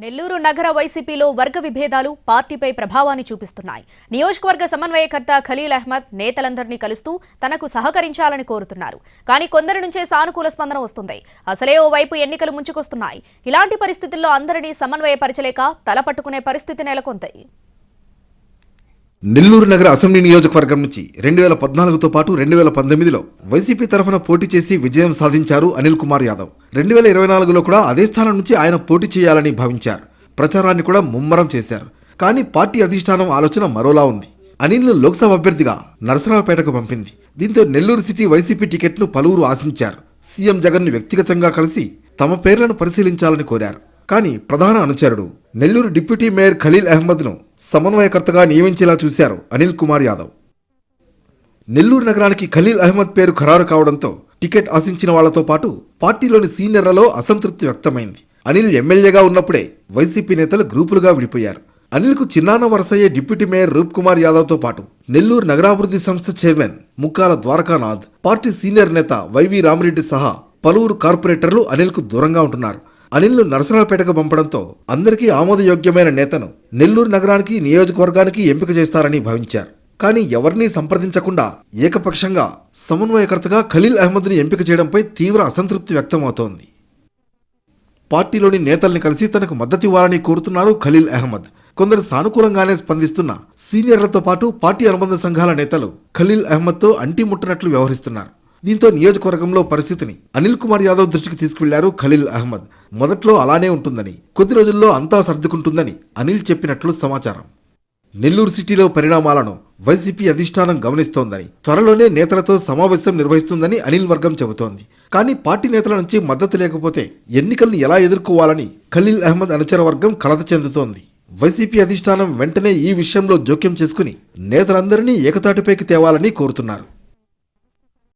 నెల్లూరు నగర వైసీపీలో వర్గ విభేదాలు పార్టీపై ప్రభావాన్ని చూపిస్తున్నాయి. నియోజకవర్గ సమన్వయకర్త ఖలీల్ అహ్మద్ నేతలందరినీ కలుస్తూ తనకు సహకరించాలని కోరుతున్నారు. కానీ కొందరి నుంచే సానుకూల స్పందన వస్తుంది. అసలే ఓ వైపు ఎన్నికలు ముంచుకొస్తున్నాయి. ఇలాంటి పరిస్థితుల్లో అందరినీ సమన్వయపరచలేక తలపట్టుకునే పరిస్థితి నెలకొంది. నెల్లూరు నగర అసెంబ్లీ నియోజకవర్గం నుంచి రెండు వేల పద్నాలుగుతో పాటు రెండు వేల పంతొమ్మిదిలో వైసీపీ తరఫున పోటీ చేసి విజయం సాధించారు అనిల్ కుమార్ యాదవ్. రెండు వేల ఇరవై నాలుగులో కూడా అదే స్థానం నుంచి ఆయన పోటీ చేయాలని భావించారు. ప్రచారాన్ని కూడా ముమ్మరం చేశారు. కానీ పార్టీ అధిష్టానం ఆలోచన మరోలా ఉంది. అనిల్ను లోక్సభ అభ్యర్థిగా నరసరావుపేటకు పంపింది. దీంతో నెల్లూరు సిటీ వైసీపీ టికెట్ను పలువురు ఆశించారు. సీఎం జగన్ను వ్యక్తిగతంగా కలిసి తమ పేర్లను పరిశీలించాలని కోరారు. కానీ ప్రధాన అనుచరుడు నెల్లూరు డిప్యూటీ మేయర్ ఖలీల్ అహ్మద్ను సమన్వయకర్తగా నియమించేలా చూశారు అనిల్ కుమార్ యాదవ్. నెల్లూరు నగరానికి ఖలీల్ అహ్మద్ పేరు ఖరారు కావడంతో టికెట్ ఆశించిన వాళ్ళతో పాటు పార్టీలోని సీనియర్లలో అసంతృప్తి వ్యక్తమైంది. అనిల్ ఎమ్మెల్యేగా ఉన్నప్పుడే వైసీపీ నేతలు గ్రూపులుగా విడిపోయారు. అనిల్కు చిన్నాన వరసయ్యే డిప్యూటీ మేయర్ రూప్ కుమార్ యాదవ్తో పాటు నెల్లూరు నగరాభివృద్ధి సంస్థ chairman Mukkala Dwarakanath party senior నేత వైవి రామిరెడ్డి సహా పలువురు కార్పొరేటర్లు అనిల్కు దూరంగా ఉంటున్నారు. అనిల్ను నరసరావుపేటకు పంపడంతో అందరికీ ఆమోదయోగ్యమైన నేతను నెల్లూరు నగరానికి నియోజకవర్గానికి ఎంపిక చేస్తారని భావించారు. కానీ ఎవరినీ సంప్రదించకుండా ఏకపక్షంగా సమన్వయకర్తగా ఖలీల్ అహ్మద్ని ఎంపిక చేయడంపై తీవ్ర అసంతృప్తి వ్యక్తమవుతోంది. పార్టీలోని నేతల్ని కలిసి తనకు మద్దతివ్వాలని కోరుతున్నారు ఖలీల్ అహ్మద్. కొందరు సానుకూలంగానే స్పందిస్తున్న సీనియర్లతో పాటు పార్టీ అనుబంధ సంఘాల నేతలు ఖలీల్ అహ్మద్తో అంటిముట్టనట్లు వ్యవహరిస్తున్నారు. దీంతో నియోజకవర్గంలో పరిస్థితిని అనిల్ కుమార్ యాదవ్ దృష్టికి తీసుకువెళ్ళారు ఖలీల్ అహ్మద్. మొదట్లో అలానే ఉంటుందని కొద్ది రోజుల్లో అంతా సర్దుకుంటుందని అనిల్ చెప్పినట్లు సమాచారం. నెల్లూరు సిటీలో పరిణామాలను వైసీపీ అధిష్టానం గమనిస్తోందని త్వరలోనే నేతలతో సమావేశం నిర్వహిస్తుందని అనిల్ వర్గం చెబుతోంది. కానీ పార్టీ నేతల నుంచి మద్దతు లేకపోతే ఎన్నికల్ని ఎలా ఎదుర్కోవాలని ఖలీల్ అహ్మద్ అనుచర వర్గం కలత చెందుతోంది. వైసీపీ అధిష్టానం వెంటనే ఈ విషయంలో జోక్యం చేసుకుని నేతలందరినీ ఏకతాటిపైకి తేవాలని కోరుతున్నారు.